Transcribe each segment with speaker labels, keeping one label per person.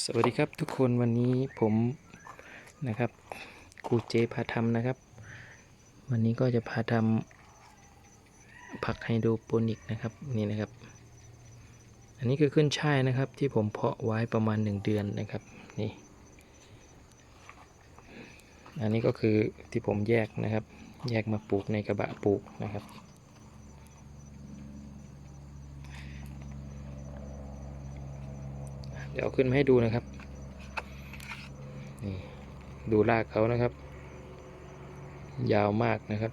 Speaker 1: สวัสดีครับทุกคนวันนี้ผมนะครับครูเจพาทำนะครับ วันนี้ก็จะพาทำผักไฮโดรโปนิกนะครับนี่นะครับ อันนี้คือขึ้นช่ายนะครับ ที่ผมเพาะไว้ประมาณ 1 เดือนนะครับนี่อันนี้ก็คือที่ผมแยกนะครับ แยกมาปลูกในกระบะปลูกนะครับ เดี๋ยวขึ้นมาให้ดูนะครับนี่ดูรากเขานะครับ ยาวมากนะครับ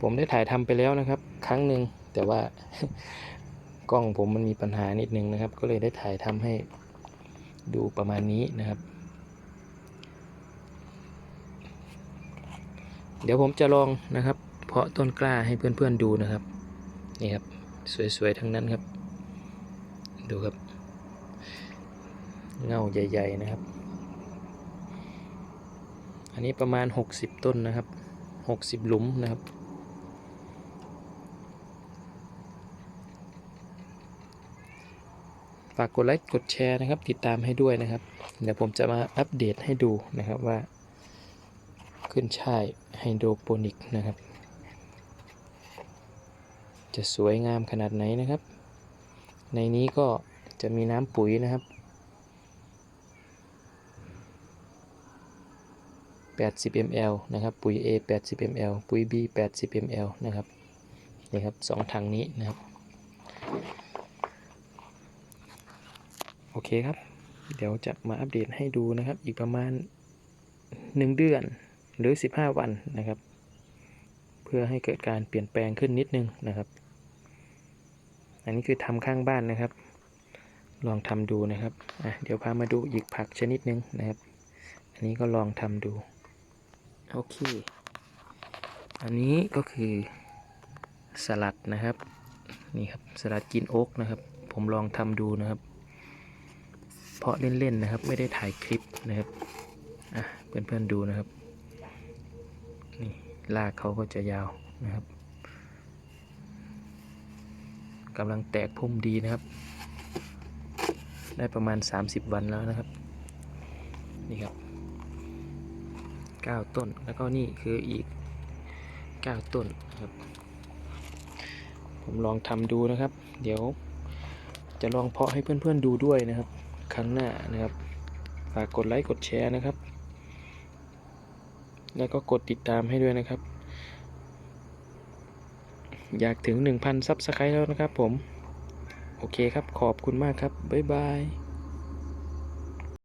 Speaker 1: ผมได้ถ่ายทำไปแล้วนะครับ ครั้งหนึ่งแต่ว่ากล้องผมมันมีปัญหานิดนึงนะครับ ก็เลยได้ถ่ายทำให้ดูประมาณนี้นะครับ เดี๋ยวผมจะลองนะครับ เพาะต้นกล้าให้เพื่อนๆดูนะครับ นี่ครับ สวยๆ ทั้งนั้นครับ ดูครับ เงาใหญ่ๆนะครับ อันนี้ประมาณ 60 ต้นนะครับ 60 หลุมนะครับ ฝากกดไลค์กดแชร์นะครับ ติดตามให้ด้วยนะครับ เดี๋ยวผมจะมาอัปเดตให้ดูนะครับว่าขึ้นช่ายไฮโดรโปนิกนะครับ จะสวยงามขนาดไหนนะครับ ในนี้ก็จะมีน้ำปุ๋ยนะครับ 80 ml นะครับ ปุ๋ย A 80 ml ปุ๋ย B 80 ml นะครับ นี่ครับสองถังนี้นะครับ โอเคครับ เดี๋ยวจะมาอัปเดตให้ดูนะครับ อีกประมาณ 1 เดือนหรือ 15 วันนะครับ พื่อให้เกิดการเปลี่ยนแปลงขึ้นนิดนึงนะครับ อันนี้คือทำข้างบ้านนะครับ ลองทำดูนะครับอะเดี๋ยวพามาดูอีกผักชนิดหนึงนะครับ อันนี้ก็ลองทำดูโอเค อันนี้ก็คือสลัดนะครับนี่ครับสลัดกินโอ๊กนะครับ ผมลองทำดูนะครับ เพาะเล่นๆนะครับไม่ได้ถ่ายคลิปนะครับอะเพื่อนๆดูนะครับ นี่รากเขาก็จะยาวนะครับกำลังแตกพุ่มดีนะครับ ได้ประมาณ 30 วันแล้วนะครับ นี่ครับ 9 ต้นแล้วก็นี่คืออีก 9 ต้นนะครับ ผมลองทำดูนะครับ เดี๋ยวจะลองเพาะให้เพื่อนๆดูด้วยนะครับ ครั้งหน้านะครับ ฝากกดไลค์กดแชร์นะครับ แล้วก็กดติดตามให้ด้วยนะครับ อยากถึง 1,000ซับสไครต์แล้วนะครับผม โอเคครับขอบคุณมากครับ บ๊ายบาย